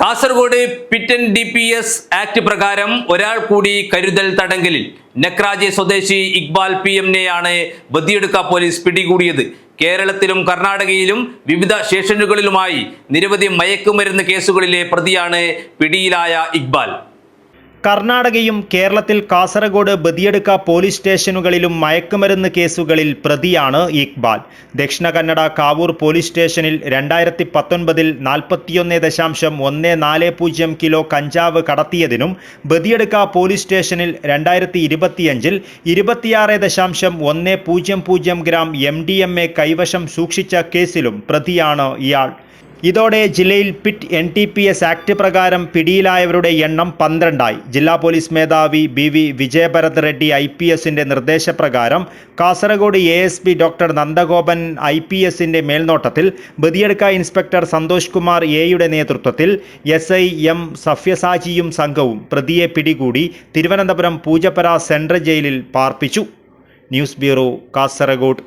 Kasaragod PIT N D P S act പ്രകാരം ഒരാൾ കൂടി കരുതൽ തടങ്കലിൽ. നക്രാജെ സ്വദേശി ഇക്ബാൽ പി എമ്മിനെയാണ് ബദിയെടുക്ക പോലീസ് പിടികൂടിയത്. കേരളത്തിലും കർണാടകയിലും വിവിധ സ്റ്റേഷനുകളിലുമായി നിരവധി മയക്കുമരുന്ന് കേസുകളിലെ പ്രതിയാണ് പിടിയിലായ ഇക്ബാൽ. കർണാടകയും കേരളത്തിൽ കാസർഗോഡ് ബദിയടുക്ക പോലീസ് സ്റ്റേഷനുകളിലും മയക്കുമരുന്ന് കേസുകളിൽ പ്രതിയാണ് ഇക്ബാൽ. ദക്ഷിണ കന്നഡ കാവൂർ പോലീസ് സ്റ്റേഷനിൽ രണ്ടായിരത്തി പത്തൊൻപതിൽ നാൽപ്പത്തിയൊന്ന് ദശാംശം ഒന്ന് നാല് പൂജ്യം കിലോ കഞ്ചാവ് കടത്തിയതിനും ബദിയടുക്ക പോലീസ് സ്റ്റേഷനിൽ രണ്ടായിരത്തി ഇരുപത്തിയഞ്ചിൽ ഇരുപത്തിയാറ് ദശാംശം ഒന്ന് പൂജ്യം പൂജ്യം gram M D M A കൈവശം സൂക്ഷിച്ച കേസിലും പ്രതിയാണ് ഇയാൾ. ഇതോടെ ജില്ലയിൽ PIT N D P S act പ്രകാരം പിടിയിലായവരുടെ എണ്ണം പന്ത്രണ്ടായി. ജില്ലാ പോലീസ് മേധാവി B V Vijayabharath Reddy I P എസിന്റെ നിർദ്ദേശപ്രകാരം Kasaragod A S P doctor Nandagopan I P എസിന്റെ മേൽനോട്ടത്തിൽ ബദിയടുക്ക ഇൻസ്പെക്ടർ സന്തോഷ് കുമാർ എയുടെ നേതൃത്വത്തിൽ എസ് ഐ എം സഫ്യസാജിയും സംഘവും പ്രതിയെ പിടികൂടി തിരുവനന്തപുരം പൂജപ്പര സെൻട്രൽ ജയിലിൽ പാർപ്പിച്ചു. News bureau Kasaragod.